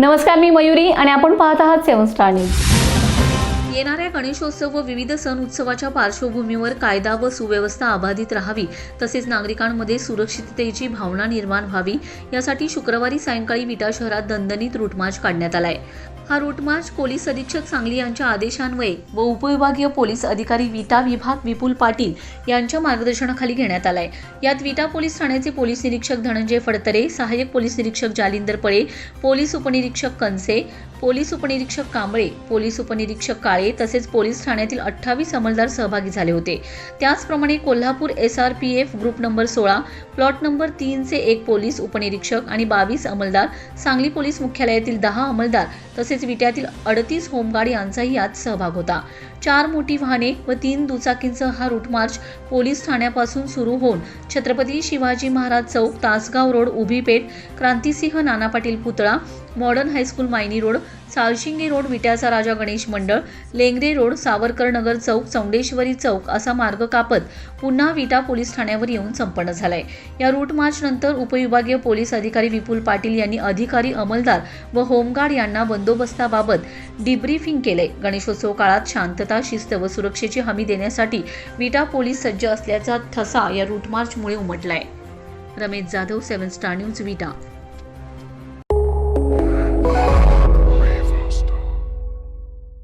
नमस्कार मी मयुरी आणि आपण पाहत आहात सेवन स्टार न्यूज. येणाऱ्या गणेशोत्सव व विविध सण उत्सवाच्या पार्श्वभूमीवर कायदा व सुव्यवस्था अबाधित राहावी तसेच नागरिकांमध्ये सुरक्षिततेची भावना निर्माण व्हावी यासाठी शुक्रवारी सायंकाळी विटा शहरात दणदणीत रूटमार्च काढण्यात आलाय. हा रूट मार्च पोलीस अधीक्षक सांगली यांच्या आदेशान्वये व उपविभागीय पोलीस अधिकारी विटा विभाग विपुल पाटील यांच्या मार्गदर्शनाखाली घेण्यात आलाय. यात विटा पोलीस ठाण्याचे पोलीस निरीक्षक धनंजय फडतरे सहाय्यक पोलीस निरीक्षक जालिंदर पळे पोलीस उपनिरीक्षक कनसे पोलीस उपनिरीक्षक कांबळे पोलीस उपनिरीक्षक काळे तसेच पोलीस ठाण्यातील अठ्ठावीस अंमलदार सहभागी झाले होते. त्याचप्रमाणे Kolhapur S R P F group number सोळा प्लॉट नंबर तीनचे एक पोलीस उपनिरीक्षक आणि बावीस अंमलदार सांगली पोलीस मुख्यालयातील दहा अंमलदार तसेच विट्यातील अडतीस होमगार्ड यांचाही यात सहभाग होता. चार मोठी वाहने व तीन दुचाकींसह हा रूट मार्च पोलीस ठाण्यापासून सुरू होऊन छत्रपती शिवाजी महाराज चौक तासगाव रोड उभी पेठ क्रांतिसिंह नाना पाटील पुतळा modern high school Mayani road Salshinge road विट्याचा Raja Ganesh मंडळ लेंगरे रोड सावरकर नगर चौक चौंडेश्वरी चौक असा मार्ग कापत पुन्हा विटा पोलीस ठाण्यावर येऊन संपन्न झालाय. या रूट मार्च नंतर उपविभागीय पोलीस अधिकारी विपुल पाटील यांनी अधिकारी अंमलदार व होमगार्ड यांना बंदोबस्ताबाबत डिब्रीफिंग केले गणेशोत्सव काळात शांतता शिस्त व सुरक्षेची हमी देण्यासाठी विटा पोलीस सज्ज असल्याचा ठसा या रूट मार्चमुळे उमटलाय. Ramesh Jadhav seven star news Vita.